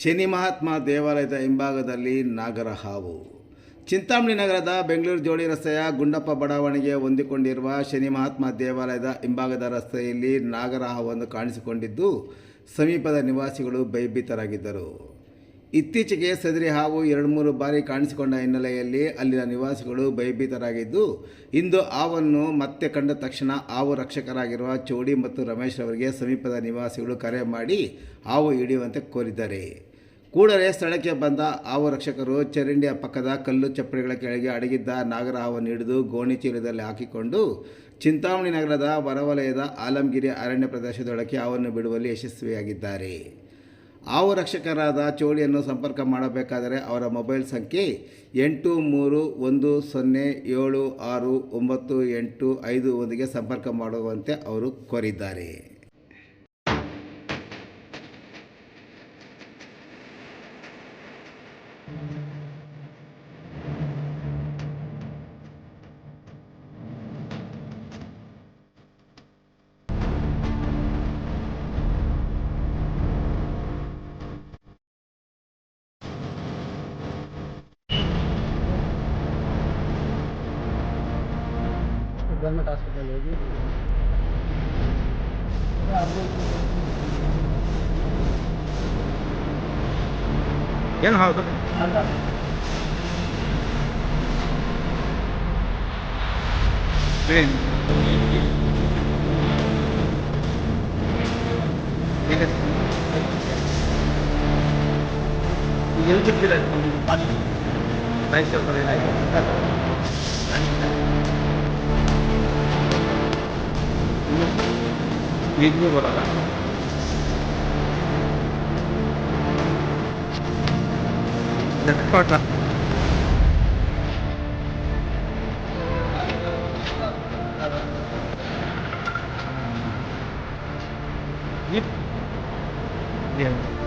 ಶನಿ ಮಹಾತ್ಮ ದೇವಾಲಯದ ಹಿಂಭಾಗದಲ್ಲಿ ನಾಗರ ಹಾವು. ಚಿಂತಾಮಣಿ ನಗರದ ಬೆಂಗಳೂರು ಜೋಡಿ ರಸ್ತೆಯ ಗುಂಡಪ್ಪ ಬಡಾವಣೆಗೆ ಹೊಂದಿಕೊಂಡಿರುವ ಶನಿ ಮಹಾತ್ಮ ದೇವಾಲಯದ ಹಿಂಭಾಗದ ರಸ್ತೆಯಲ್ಲಿ ನಾಗರ ಹಾವನ್ನು ಕಾಣಿಸಿಕೊಂಡಿದ್ದು, ಸಮೀಪದ ನಿವಾಸಿಗಳು ಭಯಭೀತರಾಗಿದ್ದರು. ಇತ್ತೀಚೆಗೆ ಸದರಿ ಹಾವು ಎರಡು ಮೂರು ಬಾರಿ ಕಾಣಿಸಿಕೊಂಡ ಹಿನ್ನೆಲೆಯಲ್ಲಿ ಅಲ್ಲಿನ ನಿವಾಸಿಗಳು ಭಯಭೀತರಾಗಿದ್ದು, ಇಂದು ಹಾವನ್ನು ಮತ್ತೆ ಕಂಡ ತಕ್ಷಣ ಹಾವು ರಕ್ಷಕರಾಗಿರುವ ಚೌಡಿ ಮತ್ತು ರಮೇಶ್ ಅವರಿಗೆ ಸಮೀಪದ ನಿವಾಸಿಗಳು ಕರೆ ಮಾಡಿ ಹಾವು ಹಿಡಿಯುವಂತೆ ಕೋರಿದ್ದಾರೆ. ಕೂಡಲೇ ಸ್ಥಳಕ್ಕೆ ಬಂದ ಹಾವು ರಕ್ಷಕರು ಚರಂಡಿಯ ಪಕ್ಕದ ಕಲ್ಲು ಚಪ್ಪಡಿಗಳ ಕೆಳಗೆ ಅಡಗಿದ್ದ ನಾಗರ ಹಾವನ್ನು ಹಿಡಿದು ಗೋಣಿ ಚೀಲದಲ್ಲಿ ಹಾಕಿಕೊಂಡು ಚಿಂತಾಮಣಿ ನಗರದ ಹೊರವಲಯದ ಆಲಂಗಿರಿ ಅರಣ್ಯ ಪ್ರದೇಶದೊಳಗೆ ಹಾವನ್ನು ಬಿಡುವಲ್ಲಿ ಯಶಸ್ವಿಯಾಗಿದ್ದಾರೆ. ಹಾವು ರಕ್ಷಕರಾದ ಚೋಳಿಯನ್ನು ಸಂಪರ್ಕ ಮಾಡಬೇಕಾದರೆ ಅವರ ಮೊಬೈಲ್ ಸಂಖ್ಯೆ ಎಂಟು ಮೂರು ಒಂದು ಸೊನ್ನೆ ಏಳು ಆರು ಒಂಬತ್ತು ಎಂಟು ಐದು ಒಂದಿಗೆ ಸಂಪರ್ಕ ಮಾಡುವಂತೆ ಅವರು ಕೋರಿದ್ದಾರೆ. గవర్నమెంట్ హాస్పిటల్ ఇది ಏನು ಹೌದು ಏನು ಎಲ್ಲಿ ಸಿಗ್ತೀರ Demek orada. Yep. Yeah.